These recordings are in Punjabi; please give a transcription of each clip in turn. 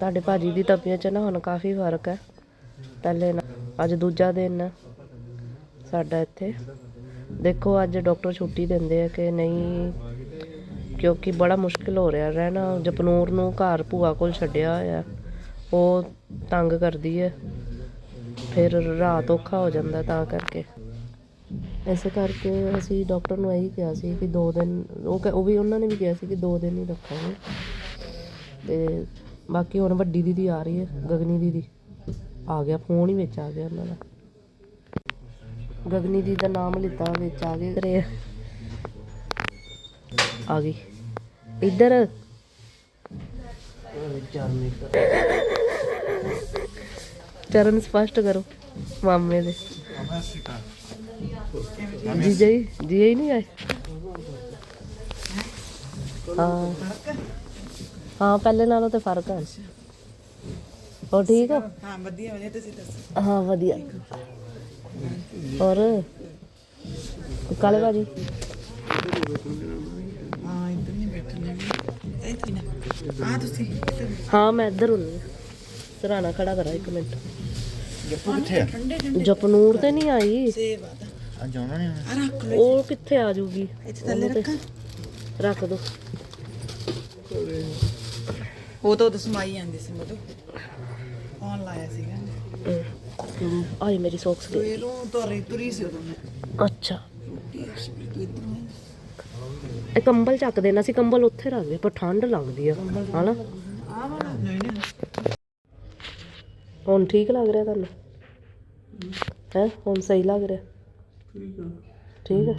ਤੁਹਾਡੇ ਭਾਜੀ ਦੀ ਤਬੀਅਤ 'ਚ ਨਾ ਹੁਣ ਕਾਫੀ ਫ਼ਰਕ ਹੈ। ਪਹਿਲੇ ਨਾਲ ਅੱਜ ਦੂਜਾ ਦਿਨ ਸਾਡਾ ਇੱਥੇ। ਦੇਖੋ, ਅੱਜ ਡਾਕਟਰ ਛੁੱਟੀ ਦਿੰਦੇ ਆ ਕਿ ਨਹੀਂ, ਕਿਉਂਕਿ ਬੜਾ ਮੁਸ਼ਕਿਲ ਹੋ ਰਿਹਾ ਰਹਿਣਾ। ਜਪਨੂਰ ਨੂੰ ਘਰ ਭੂਆ ਕੋਲ ਛੱਡਿਆ ਹੋਇਆ ਉਹ ਤੰਗ ਕਰਦੀ ਹੈ। ਫਿਰ ਰਾਤ ਔਖਾ ਹੋ ਜਾਂਦਾ ਤਾਂ ਕਰਕੇ। ਇਸੇ ਕਰਕੇ ਅਸੀਂ ਡਾਕਟਰ ਨੂੰ ਇਹੀ ਕਿਹਾ ਸੀ ਕਿ ਦੋ ਦਿਨ, ਉਹ ਕਹਿ- ਉਹ ਵੀ ਉਹਨਾਂ ਨੇ ਵੀ ਕਿਹਾ ਸੀ ਕਿ ਦੋ ਦਿਨ ਹੀ ਰੱਖਾਂਗੇ। ਤੇ ਬਾਕੀ ਹੁਣ ਵੱਡੀ ਦੀਦੀ ਆ ਰਹੀ ਹੈ ਗਗਨੀ ਦੀਦੀ। ਆ ਗਿਆ ਫੋਨ ਹੀ ਵਿੱਚ ਆ ਗਿਆ ਉਹਨਾਂ ਦਾ। ਗਗਨੀ ਦੀ ਦਾ ਨਾਮ ਲਿੱਤਾ ਵਿੱਚ ਆ ਗਏ। ਕਰੇ ਆ। ਗਈ। ਇੱਧਰ। ਚਰਨ ਸਪਸ਼ਟ ਕਰੋ ਮਾਮੇ ਦੇ। ਜੀ ਜੀਜਾ ਹੀ ਨਹੀਂ ਆਏ? ਹਾਂ। ਹਾਂ ਪਹਿਲੇ ਨਾਲੋਂ ਤੇ ਫ਼ਰਕ ਹੈ। ਹੋਰ ਠੀਕ ਆ ਹਾਂ ਵਧੀਆ ਵਧੀਆ ਤੁਸੀਂ ਦੱਸੋ? ਹਾਂ ਵਧੀਆ। ਔਰ ਕਾਲੇ ਭਾਜੀ? ਹਾਂ ਇੱਧਰ ਨਹੀਂ ਬੈਠਣਾ ਵੀ। ਇੱਥੇ ਨਾ। ਆ ਤੁਸੀਂ ਇੱਧਰ ਹਾਂ ਮੈਂ ਇੱਧਰ ਹੁੰਨੀ ਸਰਾਣਾ ਖੜਾ ਕਰਾਂ ਇੱਕ ਮਿੰਟ। ਜੱਪੂ ਕਿੱਥੇ ਆ? ਠੰਡੇ ਠੰਡੇ। ਜਪਨੂਰ ਤੇ ਨਹੀਂ ਆਈ? ਸੇਬ ਆ ਤਾਂ ਅੱਜ ਆਉਣਾ ਨਹੀਂ ਆ ਰੱਖ ਲਓ ਉਹ ਕਿੱਥੇ ਆ ਜੂਗੀ? ਇੱਥੇ ਥੱਲੇ ਰੱਖਾਂ। ਰੱਖ ਦੋ। ਉਹ ਤਾਂ ਉਦੋਂ ਸਮਾਈ ਜਾਂਦੀ ਸੀ ਮਦੋਂ ਫੋਨ ਲਾਇਆ ਸੀਗਾ। ਆਈ ਮੇਰੀ ਸੌਕਸ ਗਈ ਸਵੇਰੋਂ ਤੁਰੀ ਤੁਰੀ ਸੀ ਉਦੋਂ ਮੈਂ। ਅੱਛਾ। ਇਹ ਕੰਬਲ ਚੱਕ ਦੇਣਾ ਸੀ ਕੰਬਲ ਉੱਥੇ ਰੱਖ ਦੇ ਪਰ ਠੰਡ ਲੱਗਦੀ ਆ। ਹਨਾ? ਆ ਵਾਲਾ ਨਹੀਂ ਨਹੀਂ ਹੁਣ ਠੀਕ ਲੱਗ ਰਿਹਾ ਤੁਹਾਨੂੰ? ਹੈ? ਹੁਣ ਸਹੀ ਲੱਗ ਰਿਹਾ? ਠੀਕ ਆ।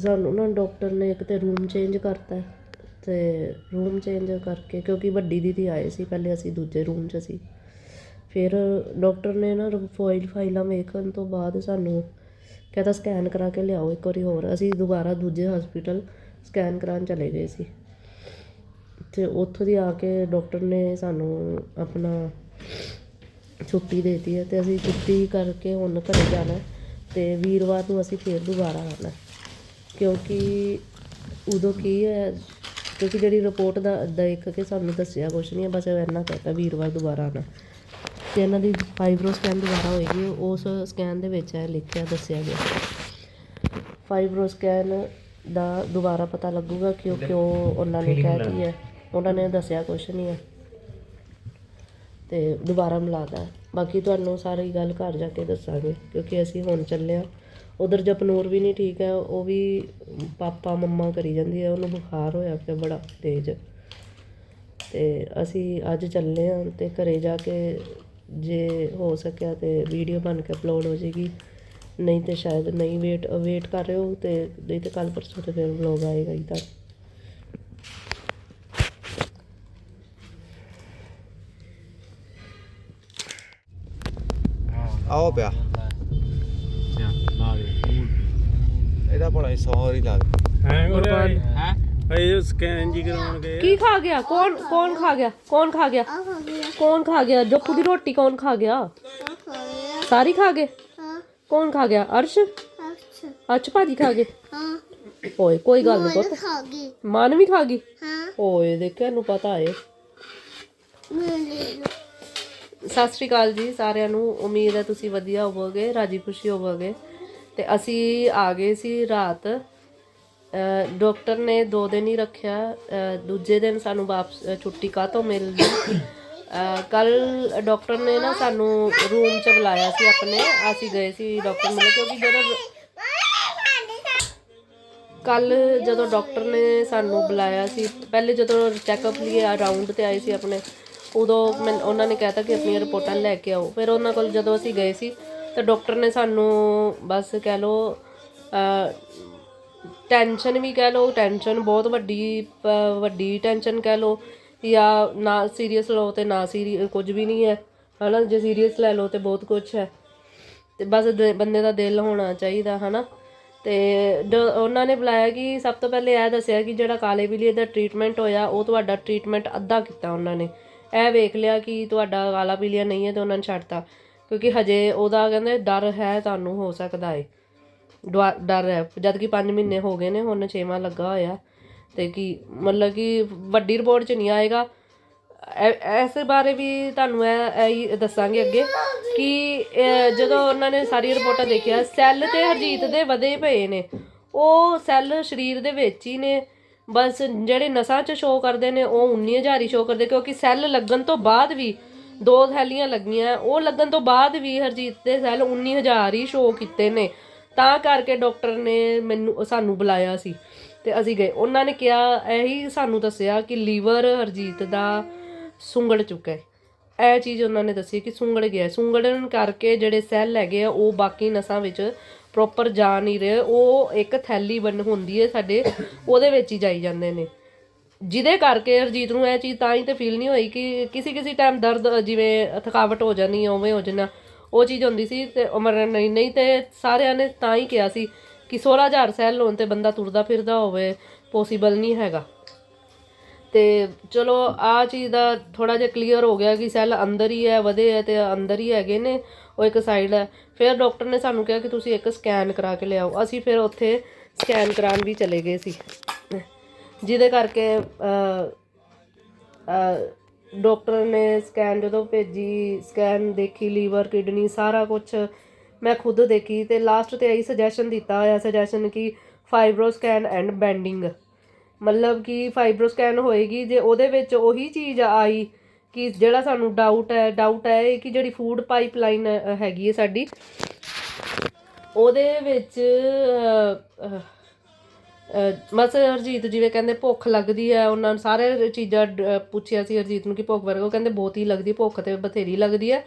ਸਾਨੂੰ ਨਾ ਡਾਕਟਰ ਨੇ ਇੱਕ ਤੇ ਰੂਮ ਚੇਂਜ ਕਰਤਾ ਹੈ। ਤੇ ਰੂਮ ਚੇਂਜ ਕਰਕੇ, ਕਿਉਂਕਿ ਵੱਡੀ ਦੀਦੀ ਆਏ ਸੀ ਪਹਿਲੇ ਅਸੀਂ ਦੂਜੇ ਰੂਮ 'ਚ ਸੀ। ਫਿਰ ਡਾਕਟਰ ਨੇ ਨਾ ਫੋਇਲ ਫਾਈਲਾਂ ਵੇਖਣ ਤੋਂ ਬਾਅਦ ਸਾਨੂੰ ਕਹਿੰਦਾ ਸਕੈਨ ਕਰਾ ਕੇ ਲਿਆਓ ਇੱਕ ਵਾਰੀ ਹੋਰ। ਅਸੀਂ ਦੁਬਾਰਾ ਦੂਜੇ ਹਸਪੀਟਲ ਸਕੈਨ ਕਰਾਉਣ ਚਲੇ ਗਏ ਸੀ। ਤੇ ਉੱਥੋਂ ਦੀ ਆ ਕੇ ਡਾਕਟਰ ਨੇ ਸਾਨੂੰ ਆਪਣਾ ਛੁੱਟੀ ਦੇਤੀ ਹੈ ਤੇ ਅਸੀਂ ਛੁੱਟੀ ਕਰਕੇ ਹੁਣ ਘਰੇ ਜਾਣਾ ਹੈ ਤੇ ਵੀਰਵਾਰ ਨੂੰ ਅਸੀਂ ਫੇਰ ਦੁਬਾਰਾ ਆਉਣਾ ਕਿਉਂਕਿ ਉਦੋਂ ਕੀ ਹੈ ਕਿਉਂਕਿ ਜਿਹੜੀ ਰਿਪੋਰਟ ਦਾ ਦੇਖ ਕੇ ਸਾਨੂੰ ਦੱਸਿਆ ਕੁਛ ਨਹੀਂ ਹੈ ਬਸ ਇੰਨਾ ਕਹਤਾ ਵੀਰਵਾਰ ਦੁਬਾਰਾ ਆਉਣਾ। ਤੇ ਇਹਨਾਂ ਦੀ ਫਾਈਬਰੋ ਸਕੈਨ ਦੁਬਾਰਾ ਹੋਏਗੀ, ਉਸ ਸਕੈਨ ਦੇ ਵਿੱਚ ਇਹ ਲਿਖਿਆ, ਦੱਸਿਆ ਗਿਆ। ਫਾਈਬਰੋ ਸਕੈਨ ਦਾ ਦੁਬਾਰਾ ਪਤਾ ਲੱਗੂਗਾ ਕਿ ਉਹ ਕਿਉਂ ਉਹਨਾਂ ਨੇ ਕਿਹਾ ਕੀ ਹੈ। ਉਹਨਾਂ ਨੇ ਦੱਸਿਆ ਕੁਛ ਨਹੀਂ ਹੈ ਤੇ ਦੁਬਾਰਾ ਮਿਲਾਦਾ ਹੈ। ਬਾਕੀ ਤੁਹਾਨੂੰ ਸਾਰੀ ਗੱਲ ਘਰ ਜਾ ਕੇ ਦੱਸਾਂਗੇ, ਕਿਉਂਕਿ ਅਸੀਂ ਹੁਣ ਚੱਲੇ ਆ ਉਧਰ ਜਪਨੂਰ ਵੀ ਨਹੀਂ ਠੀਕ ਹੈ, ਉਹ ਵੀ ਪਾਪਾ, ਮੰਮਾ ਕਰੀ ਜਾਂਦੀ ਹੈ, ਉਹਨੂੰ ਬੁਖਾਰ ਹੋਇਆ ਪਿਆ ਬੜਾ ਤੇਜ਼। ਅਤੇ ਅਸੀਂ ਅੱਜ ਚੱਲੇ ਹਾਂ ਅਤੇ ਘਰ ਜਾ ਕੇ ਜੇ ਹੋ ਸਕਿਆ ਤਾਂ ਵੀਡੀਓ ਬਣ ਕੇ ਅਪਲੋਡ ਹੋ ਜਾਏਗੀ। ਨਹੀਂ ਤਾਂ ਸ਼ਾਇਦ ਨਹੀਂ ਵੇਟ ਵੇਟ ਕਰ ਰਹੇ ਹੋ ਤੇ ਨਹੀਂ ਤਾਂ ਕੱਲ ਪਰਸੋਂ ਤੇ ਫਿਰ ਵਲੌਗ ਆਏਗਾ ਹੀ ਤਾਂ। ਆਓ ਪਿਆ। ਇਹਦਾ ਭਲਾ ਹੀ 100 ਹੀ ਲਾ ਦੇ। ਹੈ ਕੋਲੇ ਹੈ? ਇਹ ਸਕੈਨ ਜੀ ਕਰਾਉਣ ਗਏ। ਕੀ ਖਾ ਗਿਆ? ਕੌਣ ਕੌਣ ਖਾ ਗਿਆ? ਕੌਣ ਖਾ ਗਿਆ? ਕੌਣ ਖਾ ਗਿਆ? ਜੱਪੂ ਦੀ ਰੋਟੀ ਕੌਣ ਖਾ ਗਿਆ? ਸਾਰੀ ਖਾ ਗਏ? ਕੌਣ ਖਾ ਗਿਆ? ਅਰਸ਼? ਅੱਛ ਭਾਜੀ ਖਾ ਗਏ? ਓਏ ਕੋਈ ਗੱਲ ਨਹੀਂ ਪੁੱਤ। ਖਾ ਗਈ। ਮਨ ਵੀ ਖਾ ਗਈ? ਹਾਂ। ਓਏ ਦੇਖਿਆ ਨੂੰ ਪਤਾ ਏ। ਮੈਂ ਲੈ ਲਓ ਸਤਿ ਸ਼੍ਰੀ ਅਕਾਲ ਜੀ ਸਾਰਿਆਂ ਨੂੰ। ਉਮੀਦ ਹੈ ਤੁਸੀਂ ਵਧੀਆ ਹੋਵੋਗੇ ਰਾਜੀ ਖੁਸ਼ੀ ਹੋਵੋਗੇ। ਤੇ ਅਸੀਂ ਆ ਗਏ ਸੀ ਰਾਤ। ਅ, ਡਾਕਟਰ ਨੇ ਦੋ ਦਿਨ ਹੀ ਰੱਖਿਆ। ਦੂਜੇ ਦਿਨ ਸਾਨੂੰ ਵਾਪਸ ਅ, ਛੁੱਟੀ ਕਾਹਤੋਂ ਮਿਲ ਗਈ ਕੱਲ ਡਾਕਟਰ ਨੇ ਨਾ ਸਾਨੂੰ ਰੂਮ 'ਚ ਬੁਲਾਇਆ ਸੀ ਆਪਣੇ। ਅਸੀਂ ਗਏ ਸੀ ਡਾਕਟਰ ਮਿਲੇ ਕਿਉਂਕਿ ਜਦੋਂ ਕੱਲ ਜਦੋਂ ਡਾਕਟਰ ਨੇ ਸਾਨੂੰ ਬੁਲਾਇਆ ਸੀ ਪਹਿਲੇ ਜਦੋਂ ਚੈੱਕਅਪ ਲਈ ਰਾਉਂਡ ਤੇ ਆਏ ਸੀ ਆਪਣੇ ਉਦੋਂ ਮੈਂ ਉਹਨਾਂ ਨੇ ਕਹਿਤਾ ਕਿ ਆਪਣੀਆਂ ਰਿਪੋਰਟਾਂ ਲੈ ਕੇ ਆਓ। ਫਿਰ ਉਹਨਾਂ ਕੋਲ ਜਦੋਂ ਅਸੀਂ ਗਏ ਸੀ ਤਾਂ ਡਾਕਟਰ ਨੇ ਸਾਨੂੰ ਬਸ ਕਹਿ ਲਓ ਟੈਨਸ਼ਨ ਵੀ ਕਹਿ ਲਓ ਟੈਨਸ਼ਨ ਬਹੁਤ ਵੱਡੀ ਵੱਡੀ ਟੈਨਸ਼ਨ ਕਹਿ ਲਓ, ਜਾਂ ਨਾ ਸੀਰੀਅਸ ਲਓ ਤੇ ਨਾ ਸੀਰੀ ਕੁਝ ਵੀ ਨਹੀਂ ਹੈ, ਹਨਾ? ਜੇ ਸੀਰੀਅਸ ਲੈ ਲਓ ਤੇ ਬਹੁਤ ਕੁਝ ਹੈ। ਤੇ ਬਸ ਦ- ਬੰਦੇ ਦਾ ਦਿਲ ਹੋਣਾ ਚਾਹੀਦਾ, ਹਨਾ? ਤੇ ਡ- ਉਹਨਾਂ ਨੇ ਬੁਲਾਇਆ ਕਿ ਸਭ ਤੋਂ ਪਹਿਲੇ ਇਹ ਦੱਸਿਆ ਕਿ ਜਿਹੜਾ ਕਾਲੇ ਬਿੱਲੀ ਦਾ ਟ੍ਰੀਟਮੈਂਟ ਹੋਇਆ, ਉਹ ਤੁਹਾਡਾ ਟ੍ਰੀਟਮੈਂਟ ਅੱਧਾ ਕੀਤਾ ਉਹਨਾਂ ਨੇ। ਇਹ ਵੇਖ ਲਿਆ ਕਿ ਤੁਹਾਡਾ ਕਾਲਾ ਪੀਲੀਆ ਨਹੀਂ ਹੈ ਤੇ ਉਹਨਾਂ ਨੇ ਛੱਡਤਾ। ਕਿਉਂਕਿ ਹਜੇ ਉਹਦਾ ਕਹਿੰਦੇ ਡਰ ਹੈ ਤੁਹਾਨੂੰ ਹੋ ਸਕਦਾ ਏ। ਡਵਾ- ਡਰ ਹੈ। ਜਦ ਕਿ 5 ਮਹੀਨੇ ਹੋ ਗਏ ਨੇ, ਹੁਣ 6ਵਾਂ ਲੱਗਾ ਹੋਇਆ। ਤੇ ਕਿ ਮਤਲਬ ਕਿ ਵੱਡੀ ਰਿਪੋਰਟ ਚ ਨਹੀਂ ਆਏਗਾ। ਐ- ਇਸ ਬਾਰੇ ਵੀ ਤੁਹਾਨੂੰ ਇਹ ਇਹ ਹੀ ਦੱਸਾਂਗੇ ਅੱਗੇ ਕਿ ਜਦੋਂ ਉਹਨਾਂ ਨੇ ਸਾਰੀ ਰਿਪੋਰਟਾਂ ਦੇਖਿਆ, ਸੈੱਲ ਤੇ ਹਰਜੀਤ ਦੇ ਵਧੇ ਪਏ ਨੇ। ਉਹ ਸੈੱਲ ਸਰੀਰ ਦੇ ਵਿੱਚ ਹੀ ਨੇ। ਬਸ ਜਿਹੜੇ ਨਸਾਂ 'ਚ ਸ਼ੋਅ ਕਰਦੇ ਨੇ, ਉਹ 19000 ਹੀ ਸ਼ੋਅ ਕਰਦੇ, ਕਿਉਂਕਿ ਸੈੱਲ ਲੱਗਣ ਤੋਂ ਬਾਅਦ ਵੀ ਦੋ ਥੈਲੀਆਂ ਲੱਗੀਆਂ। ਉਹ ਲੱਗਣ ਤੋਂ ਬਾਅਦ ਵੀ ਹਰਜੀਤ ਦੇ ਸੈੱਲ 19000 ਹੀ ਸ਼ੋਅ ਕੀਤੇ ਨੇ। ਤਾਂ ਕਰਕੇ ਡਾਕਟਰ ਨੇ ਮੈਨੂੰ, ਸਾਨੂੰ ਬੁਲਾਇਆ ਸੀ ਤੇ ਅਸੀਂ ਗਏ। ਉਹਨਾਂ ਨੇ ਕਿਹਾ, ਇਹੀ ਸਾਨੂੰ ਦੱਸਿਆ ਕਿ ਲੀਵਰ ਹਰਜੀਤ ਦਾ ਸੁੰਗੜ ਚੁੱਕਾ ਹੈ। ਇਹ ਚੀਜ਼ ਉਹਨਾਂ ਨੇ ਦੱਸੀ ਕਿ ਸੁੰਗੜ ਗਿਆ ਸੁੰਗੜਨ ਕਰਕੇ ਜਿਹੜੇ ਸੈੱਲ ਹੈਗੇ ਆ, ਉਹ ਬਾਕੀ ਨਸਾਂ ਵਿੱਚ ਪ੍ਰੋਪਰ ਜਾ ਨਹੀਂ ਰਹੇ। ਉਹ ਇੱਕ ਥੈਲੀ ਬਣ ਹੁੰਦੀ ਹੈ ਸਾਡੇ, ਉਹਦੇ ਵਿੱਚ ਹੀ ਜਾਈ ਜਾਂਦੇ ਨੇ। ਜਿਹਦੇ ਕਰਕੇ ਹਰਜੀਤ ਨੂੰ ਇਹ ਚੀਜ਼ ਤਾਂ ਹੀ ਤੇ ਫੀਲ ਨਹੀਂ ਹੋਈ ਕਿ ਕਿਸੇ ਕਿਸੇ ਟਾਈਮ ਦਰਦ ਜਿਵੇਂ ਥਕਾਵਟ ਹੋ ਜਾਣੀ ਉਵੇਂ ਹੋ ਜਾਣਾ ਉਹ ਚੀਜ਼ ਹੁੰਦੀ ਸੀ ਤੇ ਉਮਰ ਨਹੀਂ ਨਹੀਂ ਤੇ ਸਾਰਿਆਂ ਨੇ ਤਾਂ ਹੀ ਕਿਹਾ ਸੀ ਕਿ 16000 ਸੈੱਲ ਹੋਣ ਤੇ ਬੰਦਾ ਤੁਰਦਾ ਫਿਰਦਾ ਹੋਵੇ ਪੋਸੀਬਲ ਨਹੀਂ ਹੈਗਾ। ਤੇ ਚਲੋ ਆ ਚੀਜ਼ ਦਾ ਥੋੜਾ ਜਿਹਾ ਕਲੀਅਰ ਹੋ ਗਿਆ ਕਿ ਸੈੱਲ ਅੰਦਰ ਹੀ ਹੈ, ਵਧੇ ਹੈ ਤੇ ਅੰਦਰ ਹੀ ਹੈਗੇ ਨੇ, ਉਹ ਇੱਕ ਸਾਈਡ ਹੈ। ਫਿਰ ਡਾਕਟਰ ਨੇ ਸਾਨੂੰ ਕਿਹਾ ਕਿ ਤੁਸੀਂ ਇੱਕ ਸਕੈਨ ਕਰਾ ਕੇ ਲਿਆਓ। ਅਸੀਂ ਫਿਰ ਉੱਥੇ ਸਕੈਨ ਕਰਾਉਣ ਵੀ ਚਲੇ ਗਏ ਸੀ। ਜਿਹਦੇ ਕਰਕੇ ਅ ਡਾਕਟਰ ਨੇ ਸਕੈਨ ਜਦੋਂ ਭੇਜੀ, ਸਕੈਨ ਦੇਖੀ, ਲੀਵਰ, ਕਿਡਨੀ, ਸਾਰਾ ਕੁਝ ਮੈਂ ਖੁਦ ਦੇਖੀ ਤੇ ਲਾਸਟ ਤੇ ਇਹੀ ਸੁਜੈਸ਼ਨ ਦਿੱਤਾ ਹੋਇਆ ਸੁਜੈਸ਼ਨ ਕਿ ਫਾਈਬਰੋ ਸਕੈਨ ਐਂਡ ਬੈਂਡਿੰਗ ਮਤਲਬ ਕਿ ਫਾਈਬਰੋ ਸਕੈਨ ਹੋਏਗੀ, ਜੇ ਉਹਦੇ ਵਿੱਚ ਉਹੀ ਚੀਜ਼ ਆਈ ਕਿ ਜਿਹੜਾ ਸਾਨੂੰ ਡਾਊਟ ਹੈ ਡਾਊਟ ਹੈ ਇਹ ਕਿ ਜਿਹੜੀ ਫੂਡ ਪਾਈਪਲਾਈਨ ਹੈਗੀ ਹੈ ਸਾਡੀ, ਉਹਦੇ ਵਿੱਚ ਅਹ, ਹਰਜੀਤ ਜਿਵੇਂ ਕਹਿੰਦੇ ਭੁੱਖ ਲੱਗਦੀ ਹੈ ਉਹਨਾਂ ਨੂੰ ਸਾਰੇ ਚੀਜ਼ਾਂ ਡ- ਪੁੱਛਿਆ ਸੀ ਹਰਜੀਤ ਨੂੰ ਕਿ ਭੁੱਖ ਵਰਗਾ ਉਹ ਕਹਿੰਦੇ ਬਹੁਤ ਹੀ ਲੱਗਦੀ ਭੁੱਖ ਤੇ ਬਥੇਰੀ ਲੱਗਦੀ ਹੈ।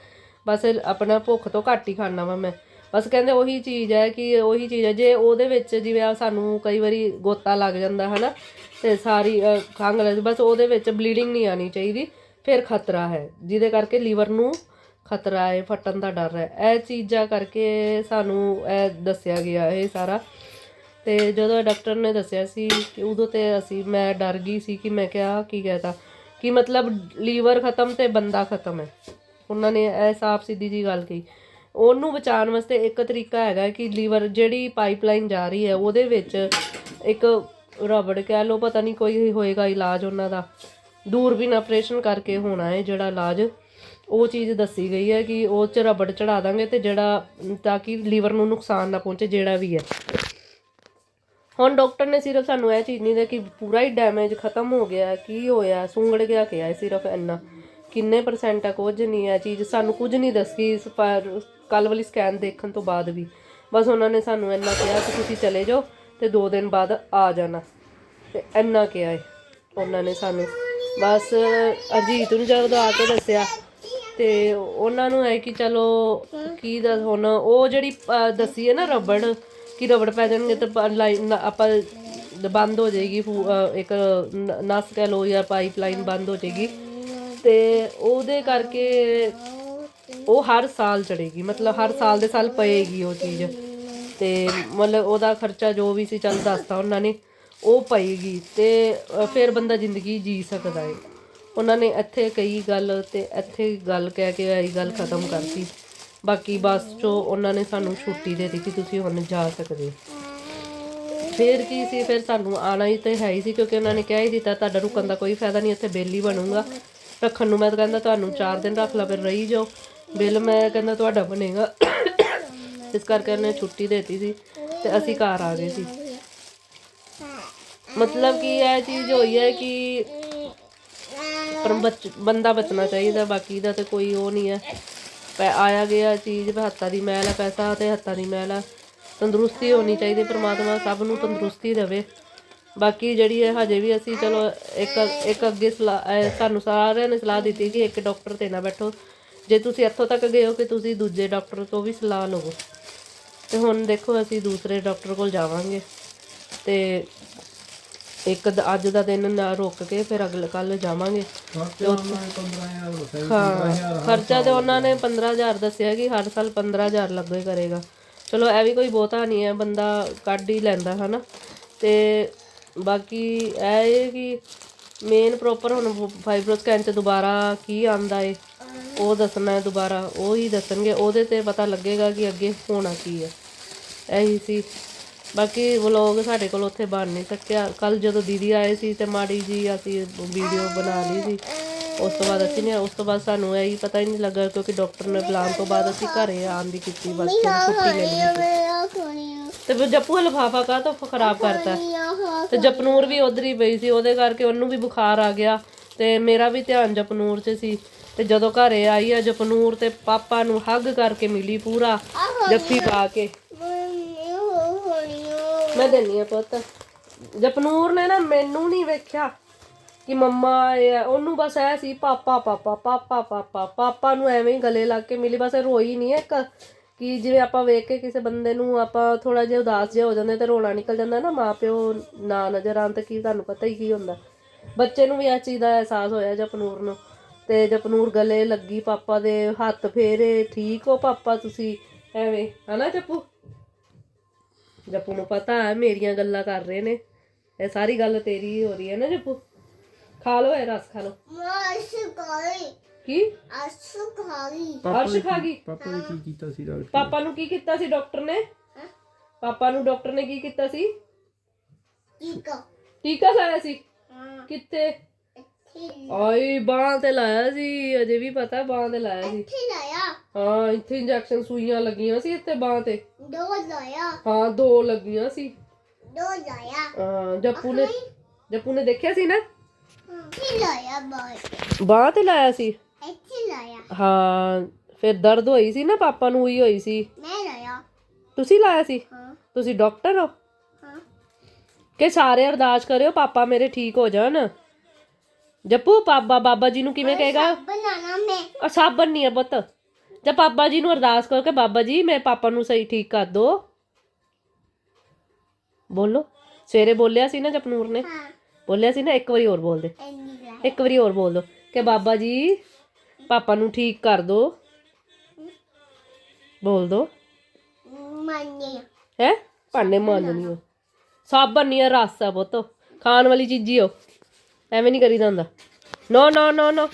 ਬਸ ਆਪਣਾ ਭੁੱਖ ਤੋਂ ਘੱਟ ਹੀ ਖਾਣਾ ਵਾ ਮੈਂ। ਬਸ ਕਹਿੰਦੇ ਉਹੀ ਚੀਜ਼ ਹੈ ਕਿ ਉਹੀ ਚੀਜ਼ ਹੈ ਜੇ ਉਹਦੇ ਵਿੱਚ ਜਿਵੇਂ ਆ ਸਾਨੂੰ ਕਈ ਵਾਰੀ ਗੋਤਾ ਲੱਗ ਜਾਂਦਾ ਹਨਾ ਤੇ ਸਾਰੀ ਅਹ, ਖੰਘ ਲੱਗ ਬਸ ਉਹਦੇ ਵਿੱਚ ਬਲੀਡਿੰਗ ਨਹੀਂ ਆਣੀ ਚਾਹੀਦੀ ਫਿਰ ਖਤਰਾ ਹੈ ਜਿਹਦੇ ਕਰਕੇ ਲੀਵਰ ਨੂੰ ਖਤਰਾ ਹੈ ਫਟਣ ਦਾ ਡਰ ਹੈ। ਇਹ ਚੀਜ਼ਾਂ ਕਰਕੇ ਸਾਨੂੰ ਇਹ ਦੱਸਿਆ ਗਿਆ ਇਹ ਸਾਰਾ। ਤੇ ਜਦੋਂ ਡਾਕਟਰ ਨੇ ਦੱਸਿਆ ਸੀ ਕਿ ਉਦੋਂ ਤੇ ਅਸੀਂ, ਮੈਂ ਡਰ ਗਈ ਸੀ ਕਿ ਮੈਂ ਕਿਹਾ ਕੀ ਕਹਤਾ, ਕਿ ਮਤਲਬ ਲੀਵਰ ਖਤਮ ਤੇ ਬੰਦਾ ਖਤਮ ਹੈ। ਉਹਨਾਂ ਨੇ ਇਹ ਸਾਫ਼ ਸਿੱਧੀ ਜੀ ਗੱਲ ਕਹੀ। ਉਹਨੂੰ ਬਚਾਉਣ ਵਾਸਤੇ ਇੱਕ ਤਰੀਕਾ ਹੈਗਾ ਕਿ ਲੀਵਰ ਜਿਹੜੀ ਪਾਈਪਲਾਈਨ ਜਾ ਰਹੀ ਹੈ, ਉਹਦੇ ਵਿੱਚ ਇੱਕ ਰਬੜ ਕਹਿ ਲਓ, ਪਤਾ ਨਹੀਂ ਕੋਈ ਹੋਏਗਾ ਇਲਾਜ ਉਹਨਾਂ ਦਾ। ਦੂਰਬੀਨ ਆਪਰੇਸ਼ਨ ਕਰਕੇ ਹੋਣਾ ਹੈ ਜਿਹੜਾ ਇਲਾਜ। ਉਹ ਚੀਜ਼ ਦੱਸੀ ਗਈ ਹੈ ਕਿ ਉਹ ਚ ਰਬੜ ਚੜਾ ਦਾਂਗੇ ਤੇ ਜਿਹੜਾ ਤਾਂ ਕਿ ਲੀਵਰ ਨੂੰ ਨੁਕਸਾਨ ਨਾ ਪਹੁੰਚੇ, ਜਿਹੜਾ ਵੀ ਹੈ। ਹੁਣ ਡਾਕਟਰ ਨੇ ਸਿਰਫ ਸਾਨੂੰ ਇਹ ਚੀਜ਼ ਨਹੀਂ ਦੇ ਕਿ ਪੂਰਾ ਹੀ ਡੈਮੇਜ ਖਤਮ ਹੋ ਗਿਆ, ਕੀ ਹੋਇਆ, ਸੁੰਗੜ ਗਿਆ ਕਿਹਾ ਹੈ ਸਿਰਫ ਇੰਨਾ। ਕਿੰਨੇ ਪਰਸੈਂਟ ਆ, ਕੁਝ ਨਹੀਂ ਹੈ ਚੀਜ਼ ਸਾਨੂੰ ਕੁਝ ਨਹੀਂ ਦੱਸੀ ਇਸ ਪਰ ਕੱਲ ਵਾਲੀ ਸਕੈਨ ਦੇਖਣ ਤੋਂ ਬਾਅਦ ਵੀ। ਬਸ ਉਹਨਾਂ ਨੇ ਸਾਨੂੰ ਇੰਨਾ ਕਿਹਾ ਕਿ ਤੁਸੀਂ ਚਲੇ ਜਾਓ ਤੇ 2 ਦਿਨ ਬਾਅਦ ਆ ਜਾਣਾ। ਤੇ ਇੰਨਾ ਕਿਹਾ ਹੈ ਉਹਨਾਂ ਨੇ ਸਾਨੂੰ। ਬਸ ਅਜੀਤ ਨੂੰ ਜਦੋਂ ਆ ਕੇ ਦੱਸਿਆ ਤੇ ਉਹਨਾਂ ਨੂੰ ਹੈ ਕਿ ਚਲੋ ਕੀ ਦੱਸ ਹੁਣ ਉਹ ਜਿਹੜੀ ਦੱਸੀ ਹੈ ਨਾ ਰਬੜ ਕਿ ਰਬੜ ਪੈ ਜਾਣਗੇ ਤਾਂ ਲਾਈਨ ਆਪਾਂ ਬੰਦ ਹੋ ਜਾਏਗੀ ਫੂ- ਇੱਕ ਨ- ਨਸ ਕਹਿ ਲੋ ਜਾਂ ਪਾਈਪਲਾਈਨ ਬੰਦ ਹੋ ਜਾਏਗੀ। ਤੇ ਉਹਦੇ ਕਰਕੇ ਉਹ ਹਰ ਸਾਲ ਚੜੇਗੀ। ਮਤਲਬ ਹਰ ਸਾਲ ਦੇ ਸਾਲ ਪਏਗੀ ਉਹ ਚੀਜ਼। ਤੇ ਮਤਲਬ ਉਹਦਾ ਖਰਚਾ ਜੋ ਵੀ ਸੀ ਚੱਲ ਦੱਸਤਾ ਉਹਨਾਂ ਨੇ, ਉਹ ਪਏਗੀ ਤੇ ਫਿਰ ਬੰਦਾ ਜ਼ਿੰਦਗੀ ਜੀ ਸਕਦਾ ਹੈ ਉਹਨਾਂ ਨੇ ਇੱਥੇ ਕਈ ਗੱਲ ਤੇ ਇੱਥੇ ਗੱਲ ਕਹਿ ਕੇ ਆਈ, ਗੱਲ ਖਤਮ ਕਰਤੀ। ਬਾਕੀ ਬੱਸ ਚੋਂ ਉਹਨਾਂ ਨੇ ਸਾਨੂੰ ਛੁੱਟੀ ਦੇ ਦਿੱਤੀ ਕਿ ਤੁਸੀਂ ਹੁਣ ਜਾ ਸਕਦੇ ਹੋ। ਫਿਰ ਕੀ ਸੀ, ਫਿਰ ਸਾਨੂੰ ਆਣਾ ਹੀ ਤੇ ਹੈ ਹੀ ਸੀ ਕਿਉਂਕਿ ਉਹਨਾਂ ਨੇ ਕਿਹਾ ਹੀ ਦਿੱਤਾ, ਤੁਹਾਡਾ ਰੁਕਣ ਦਾ ਕੋਈ ਫਾਇਦਾ ਨਹੀਂ ਇੱਥੇ ਬਿੱਲ ਹੀ ਬਣੂਗਾ। ਰੱਖਣ ਨੂੰ ਮੈਂ ਤਾਂ ਕਹਿੰਦਾ ਤੁਹਾਨੂੰ 4 ਦਿਨ ਰੱਖ ਲਾ, ਫਿਰ ਰਹੀ ਜਾਓ। ਬਿੱਲ ਮੈਂ ਕਹਿੰਦਾ ਤੁਹਾਡਾ ਬਣੇਗਾ। ਇਸ ਕਰਕੇ ਉਹਨੇ ਛੁੱਟੀ ਦੇਤੀ ਸੀ ਤੇ ਅਸੀਂ ਘਰ ਆ ਗਏ ਸੀ। ਮਤਲਬ ਕਿ ਇਹ ਚੀਜ਼ ਹੋਈ ਹੈ ਕਿ ਪਰ ਬੱਚ, ਬੰਦਾ ਬਚਣਾ ਚਾਹੀਦਾ, ਬਾਕੀ ਦਾ ਤਾਂ ਕੋਈ ਉਹ ਨਹੀਂ ਹੈ। ਆਇਆ ਗਿਆ ਚੀਜ਼ ਹੱਥਾਂ ਦੀ ਮੈਲ ਹੈ ਪੈਸਾ ਤੇ ਹੱਥਾਂ ਦੀ ਮੈਲ ਹੈ ਤੰਦਰੁਸਤੀ ਹੋਣੀ ਚਾਹੀਦੀ, ਪ੍ਰਮਾਤਮਾ ਸਭ ਨੂੰ ਤੰਦਰੁਸਤੀ ਦੇਵੇ। ਬਾਕੀ ਜਿਹੜੀ ਹੈ ਹਜੇ ਵੀ ਅਸੀਂ ਚਲੋ ਇੱਕ ਇੱਕ ਅੱਗੇ ਸਲਾਹ ਸਾਨੂੰ ਸਾਰਿਆਂ ਨੇ ਸਲਾਹ ਦਿੱਤੀ ਕਿ ਇੱਕ ਡਾਕਟਰ ਤੇ ਨਾ ਬੈਠੋ। ਜੇ ਤੁਸੀਂ ਇੱਥੋਂ ਤੱਕ ਗਏ ਹੋ ਕਿ ਤੁਸੀਂ ਦੂਜੇ ਡਾਕਟਰ ਤੋਂ ਵੀ ਸਲਾਹ ਲਵੋ। ਤੇ ਹੁਣ ਦੇਖੋ ਅਸੀਂ ਦੂਸਰੇ ਡਾਕਟਰ ਕੋਲ ਜਾਵਾਂਗੇ। ਤੇ ਇੱਕ ਦ- ਅੱਜ ਦਾ ਦਿਨ ਨਾ ਰੁਕ ਕੇ ਫਿਰ ਅਗਲੇ ਕੱਲ ਜਾਵਾਂਗੇ। ਹਾਂ ਖਰਚਾ ਤੇ ਉਹਨਾਂ ਨੇ 15000 ਦੱਸਿਆ ਕਿ ਹਰ ਸਾਲ 15000 ਲੱਗੇ ਕਰੇਗਾ। ਚਲੋ ਇਹ ਵੀ ਕੋਈ ਬਹੁਤਾ ਨਹੀਂ ਹੈ ਬੰਦਾ ਕੱਢ ਹੀ ਲੈਂਦਾ ਹਨਾ? ਤੇ ਬਾਕੀ ਇਹ ਹੈ ਕਿ ਮੇਨ ਪ੍ਰੋਪਰ ਹੁਣ ਫਾਈਬਰੋ ਸਕੈਨ ਤੇ ਦੁਬਾਰਾ ਕੀ ਆਂਦਾ ਏ ਉਹ ਦੱਸਣਾ ਹੈ ਦੁਬਾਰਾ ਉਹ ਹੀ ਦੱਸਣਗੇ। ਉਹਦੇ ਤੇ ਪਤਾ ਲੱਗੇਗਾ ਕਿ ਅੱਗੇ ਹੋਣਾ ਕੀ ਹੈ। ਇਹੀ ਸੀ। ਬਾਕੀ ਵਲੋਗ ਸਾਡੇ ਕੋਲ ਉੱਥੇ ਬਣ ਨਹੀਂ ਸਕਿਆ। ਕੱਲ ਜਦੋਂ ਦੀਦੀ ਆਏ ਸੀ ਤੇ ਮਾੜੀ ਜੀ ਅਸੀਂ ਵੀਡੀਓ ਬਣਾ ਲਈ ਸੀ। ਉਸ ਤੋਂ ਬਾਅਦ ਅਸੀਂ ਨੇ ਉਸ ਤੋਂ ਬਾਅਦ ਸਾਨੂੰ ਇਹ ਹੀ ਪਤਾ ਹੀ ਨਹੀਂ ਲੱਗਾ ਕਿਉਂਕਿ ਡਾਕਟਰ ਨੇ ਬੁਲਾਉਣ ਤੋਂ ਬਾਅਦ ਅਸੀਂ ਘਰੇ ਆਉਣ ਦੀ ਕੀਤੀ ਬਸ। ਛੁੱਟੀ ਲੈ ਲਈ ਤੇ ਫਿਰ ਜੱਪੂ ਲਫਾਫਾ ਕਾ ਤਾਂ ਖਰਾਬ ਕਰਤਾ? ਤੇ ਜਪਨੂਰ ਵੀ ਉਧਰ ਹੀ ਪਈ ਸੀ ਉਹਦੇ ਕਰਕੇ ਉਹਨੂੰ ਵੀ ਬੁਖਾਰ ਆ ਗਿਆ। ਤੇ ਮੇਰਾ ਵੀ ਧਿਆਨ ਜਪਨੂਰ 'ਚ ਸੀ। ਤੇ ਜਦੋਂ ਘਰੇ ਆਈ ਆ ਜਪਨੂਰ ਤੇ ਪਾਪਾ ਨੂੰ ਹੱਗ ਕਰਕੇ ਮਿਲੀ ਪੂਰਾ ਜੱਫੀ ਪਾ ਕੇ। ਮੈਂ ਦਿੰਨੀ ਆ ਪੁੱਤ। ਜਪਨੂਰ ਨੇ ਨਾ ਮੈਨੂੰ ਨਹੀਂ ਵੇਖਿਆ ਕਿ ਮੰਮਾ ਇਹ ਆ। ਉਹਨੂੰ ਬਸ ਐ ਸੀ, ਪਾਪਾ ਪਾਪਾ ਪਾਪਾ ਪਾਪਾ ਪਾਪਾ ਨੂੰ ਐਵੇਂ ਹੀ ਗਲੇ ਲੱਗ ਕੇ ਮਿਲੀ। ਬਸ ਇਹ ਰੋਈ ਨਹੀਂ ਇੱਕ ਕਿ ਜਿਵੇਂ ਆਪਾਂ ਵੇਖ ਕੇ ਕਿਸੇ ਬੰਦੇ ਨੂੰ ਆਪਾਂ ਥੋੜਾ ਜਿਹਾ ਉਦਾਸ ਜਿਹਾ ਹੋ ਜਾਂਦੇ ਤੇ ਰੋਣਾ ਨਿਕਲ ਜਾਂਦਾ ਨਾ, ਮਾਪਿਓ ਨਾ ਨਜ਼ਰ ਆਉਣ ਤੇ ਕੀ ਤੁਹਾਨੂੰ ਪਤਾ ਹੀ ਕੀ ਹੁੰਦਾ। ਬੱਚੇ ਨੂੰ ਵੀ ਇਸ ਚੀਜ਼ ਦਾ ਅਹਿਸਾਸ ਹੋਇਆ ਜਪਨੂਰ ਨੂੰ। ਤੇ ਜਪਨੂਰ ਗਲੇ ਲੱਗੀ ਪਾਪਾ ਦੇ ਹੱਥ ਫੇਰੇ, ਠੀਕ ਹੋ ਪਾਪਾ ਤੁਸੀਂ? ਐਵੇਂ। ਹਨਾ ਜੱਪੂ? ਜੱਪੂ ਨੂੰ ਪਤਾ ਹੈ ਮੇਰੀਆਂ ਗੱਲਾਂ ਕਰ ਰਹੇ ਨੇ। ਇਹ ਸਾਰੀ ਗੱਲ ਤੇਰੀ ਹੀ ਹੋ ਰਹੀ ਹੈ ਨਾ ਜੱਪੂ? ਖਾ ਲਓ ਇਹ ਰਸ ਖਾ ਗਾਈ ਕੀ? ਅਸ ਖਾਈ ਅਰਸ਼ ਖਾ ਗਈ? ਪਾਪਾ ਨੇ ਕੀ ਕੀਤਾ ਸੀ ਡਾਕਟਰ ਪਾਪਾ ਨੂੰ ਕੀ ਕੀਤਾ ਸੀ ਡਾਕਟਰ ਨੇ? ਪਾਪਾ ਨੂੰ ਡਾਕਟਰ ਨੇ ਕੀ ਕੀਤਾ ਸੀ? ਠੀਕ ਟੀਕਾ ਲਾਇਆ ਸੀ? ਹਾਂ। ਕਿੱਥੇ? ਆਈ ਬਾਹਾਂ ਤੇ ਲਾਇਆ ਸੀ ਅਜੇ ਵੀ ਪਤਾ ਬਾਹਾਂ ਤੇ ਲਾਇਆ ਸੀ। ਠੀਕ ਲਾਇਆ। ਹਾਂ ਇੱਥੇ ਇੰਜੈਕਸ਼ਨ ਸੂਈਆਂ ਲੱਗੀਆਂ ਸੀ ਇੱਥੇ ਬਾਹਾਂ ਤੇ। ਦੋ ਲਾਇਆ। ਹਾਂ ਦੋ ਲੱਗੀਆਂ ਸੀ। ਦੋ ਲਾਇਆ। ਹਾਂ ਜੱਪੂ ਨੇ ਜੱਪੂ ਨੇ ਦੇਖਿਆ ਸੀ ਨਾ? ਠੀਕ ਲਾਇਆ ਬਾਈ ਬਾਹਾਂ ਤੇ ਲਾਇਆ ਸੀ? ਇੱਥੇ ਲਾਇਆ। ਹਾਂ ਫਿਰ ਦਰਦ ਹੋਈ ਸੀ ਨਾ ਪਾਪਾ ਨੂੰ ਹੀ ਹੋਈ ਸੀ। ਮੈਂ ਲਾਇਆ। ਤੁਸੀਂ ਲਾਇਆ ਸੀ? ਹਾਂ। ਤੁਸੀਂ ਡਾਕਟਰ ਹੋ? ਹਾਂ। ਕਿ ਸਾਰੇ ਅਰਦਾਸ ਕਰਿਓ ਪਾਪਾ ਮੇਰੇ ਠੀਕ ਹੋ ਜਾਣ? ਜੱਪੂ ਪਾਪਾ ਬਾਬਾ ਜੀ ਨੂੰ ਕਿਵੇਂ ਕਹੇਗਾ? ਬਨਾਨਾ ਮੈਂ। ਆ ਸਾਬਣ ਨਹੀਂ ਹੈ ਪੁੱਤ। ਜਾਂ ਬਾਬਾ ਜੀ ਨੂੰ ਅਰਦਾਸ ਕਰੋ ਕਿ ਬਾਬਾ ਜੀ ਮੇਰੇ ਪਾਪਾ ਨੂੰ ਸਹੀ ਠੀਕ ਕਰ ਦੋ। ਬੋਲੋ। ਸਵੇਰੇ ਬੋਲਿਆ ਸੀ ਨਾ ਜਪਨੂਰ ਨੇ। ਹਾਂ। ਬੋਲਿਆ ਸੀ ਨਾ ਇੱਕ ਵਾਰੀ ਹੋਰ ਬੋਲ ਦੇ ਇੱਕ ਵਾਰੀ ਹੋਰ ਬੋਲ ਦੋ ਕਿ ਬਾਬਾ ਜੀ ਪਾਪਾ ਨੂੰ ਠੀਕ ਕਰ ਦੋ। ਬੋਲ ਦੋ। ਮੰਨਿਆ। ਹੈ? ਭਾਂਡੇ ਮਾਂਜਣੀ ਹੋ ਸਾਬਣ ਨਹੀਂ ਹੈ ਰਸ ਆ ਪੁੱਤ। ਖਾਣ ਵਾਲੀ ਚੀਜ਼ੀ ਹੋ ਐਵੇਂ ਨਹੀਂ ਕਰੀਦਾ ਹੁੰਦਾ। ਨੋ ਨੋ ਨੋ ਨੋ